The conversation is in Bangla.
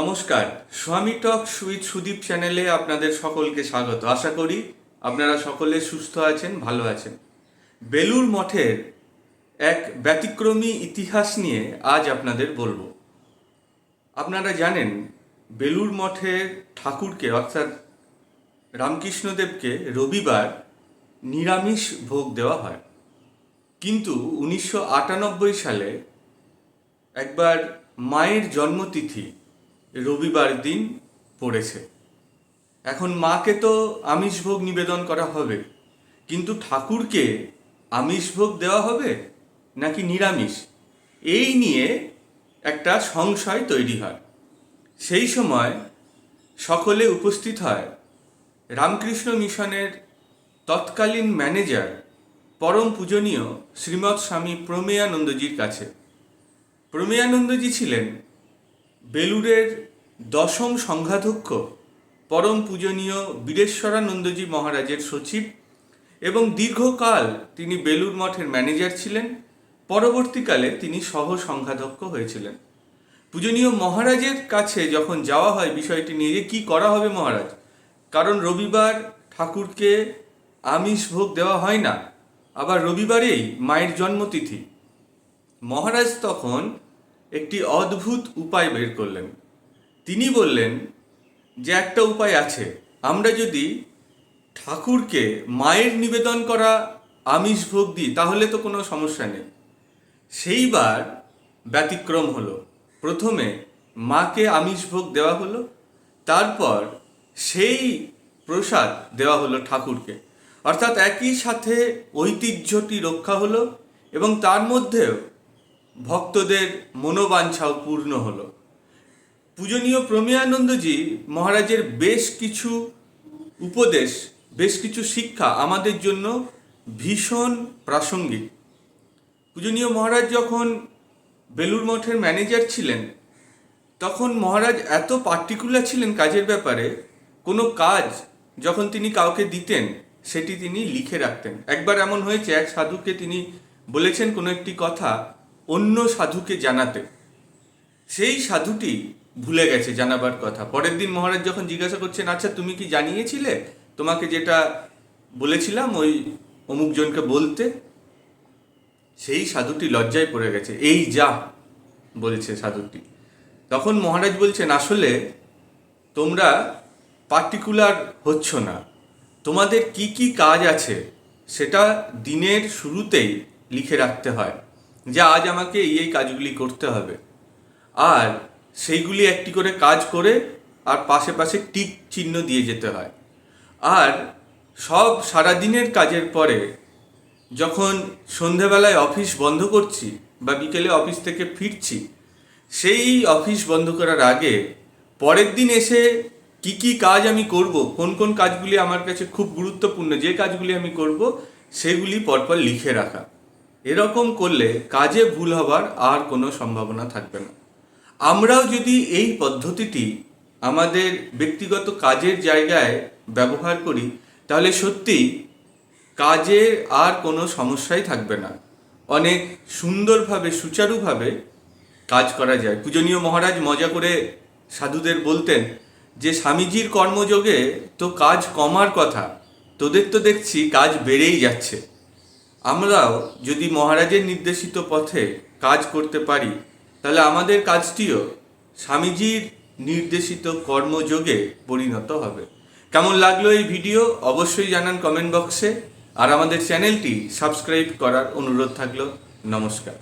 নমস্কার, স্বামী টক সুইথ সুদীপ চ্যানেলে আপনাদের সকলকে স্বাগত। আশা করি আপনারা সকলে সুস্থ আছেন, ভালো আছেন। বেলুর মঠের এক ব্যতিক্রমী ইতিহাস নিয়ে আজ আপনাদের বলব। আপনারা জানেন বেলুর মঠের ঠাকুরকে, অর্থাৎ রামকৃষ্ণদেবকে রবিবার নিরামিষ ভোগ দেওয়া হয়। কিন্তু উনিশশো আটানব্বই সালে একবার মায়ের জন্মতিথি রবিবার দিন পড়েছে। এখন মাকে তো আমিষ ভোগ নিবেদন করা হবে। কিন্তু ঠাকুরকে আমিষ ভোগ দেওয়া হবে নাকি নিরামিষ? এই নিয়ে একটা সংশয় তৈরি হয়। সেই সময় সকলে উপস্থিত হয় রামকৃষ্ণ মিশনের তৎকালীন ম্যানেজার, পরম পূজনীয় শ্রীমৎ স্বামী প্রমেয়ানন্দজির কাছে। প্রমেয়ানন্দজি ছিলেন বেলুরের দশম সংঘাধ্যক্ষ পরম পূজনীয় বীরেশ্বরানন্দজি মহারাজের সচিব এবং দীর্ঘকাল তিনি বেলুর মঠের ম্যানেজার ছিলেন, পরবর্তীকালে তিনি সহ সংঘাধ্যক্ষ হয়েছিলেন। পূজনীয় মহারাজের কাছে যখন যাওয়া হয় বিষয়টি নিয়ে যে কী করা হবে মহারাজ? কারণ রবিবার ঠাকুরকে আমিষ ভোগ দেওয়া হয় না, আবার রবিবারেই মায়ের জন্মতিথি। মহারাজ তখন একটি অদ্ভুত উপায় বের করলেন। তিনি বললেন, যে একটা উপায় আছে। আমরা যদি ঠাকুরকে মায়ের নিবেদন করা আমিষ ভোগ দিই, তাহলে তো কোনো সমস্যা নেই। সেইবার ব্যতিক্রম হলো। প্রথমে মাকে আমিষ ভোগ দেওয়া হলো, তারপর সেই প্রসাদ দেওয়া হলো ঠাকুরকে। অর্থাৎ একই সাথে ঐতিহ্যটি রক্ষা হলো এবং তার মধ্যেও ভক্তদের মনোবাঞ্ছাও পূর্ণ হলো। পূজনীয় প্রমেয়ানন্দজি মহারাজের বেশ কিছু উপদেশ, বেশ কিছু শিক্ষা আমাদের জন্য ভীষণ প্রাসঙ্গিক। পূজনীয় মহারাজ যখন বেলুর মঠের ম্যানেজার ছিলেন, তখন মহারাজ এত পার্টিকুলার ছিলেন কাজের ব্যাপারে, কোনো কাজ যখন তিনি কাউকে দিতেন, সেটি তিনি লিখে রাখতেন। একবার এমন হয়েছে, এক সাধুকে তিনি বলেছেন কোনো একটি কথা অন্য সাধুকে জানাতে। সেই সাধুটি ভুলে গেছে জানাবার কথা। পরের দিন মহারাজ যখন জিজ্ঞাসা করছেন আচ্ছা তুমি কি জানিয়েছিলে? তোমাকে যেটা বলেছিলাম, ওই অমুকজনকে বলতে? সেই সাধুটি লজ্জায় পড়ে গেছে। এই যা, বলছে সাধুটি। তখন মহারাজ বলছেন, আসলে তোমরা পার্টিকুলার হচ্ছ না। তোমাদের কি কি কাজ আছে, সেটা দিনের শুরুতেই লিখে রাখতে হয়। যে আজ আমাকে এই এই কাজগুলি করতে হবে। আর সেইগুলি একটি করে কাজ করে আর পাশে পাশে টিক চিহ্ন দিয়ে যেতে হয়। আর সব সারাদিনের কাজের পরে যখন সন্ধেবেলায় অফিস বন্ধ করছি বা বিকেলে অফিস থেকে ফিরছি, সেই অফিস বন্ধ করার আগে পরের দিন এসে কি কি কাজ আমি করব, কোন কোন কাজগুলি আমার কাছে খুব গুরুত্বপূর্ণ, যে কাজগুলি আমি করব, সেগুলি পরপর লিখে রাখা। এরকম করলে কাজে ভুল হবার আর কোনো সম্ভাবনা থাকবে না। আমরাও যদি এই পদ্ধতিটি আমাদের ব্যক্তিগত কাজের জায়গায় ব্যবহার করি, তাহলে সত্যিই কাজে আর কোনো সমস্যাই থাকবে না। অনেক সুন্দরভাবে, সুচারুভাবে কাজ করা যায়। পূজনীয় মহারাজ মজা করে সাধুদের বলতেন যে, স্বামীজির কর্মযোগে তো কাজ কমার কথা, তোদের তো দেখছি কাজ বেড়েই যাচ্ছে। আমরাও যদি মহারাজের নির্দেশিত পথে কাজ করতে পারি, তাহলে আমাদের কাজটিও স্বামীজির নির্দেশিত কর্মযোগে পরিণত হবে। কেমন লাগল এই ভিডিও অবশ্যই জানান কমেন্ট বক্সে আর আমাদের চ্যানেলটি সাবস্ক্রাইব করার অনুরোধ থাকল। নমস্কার।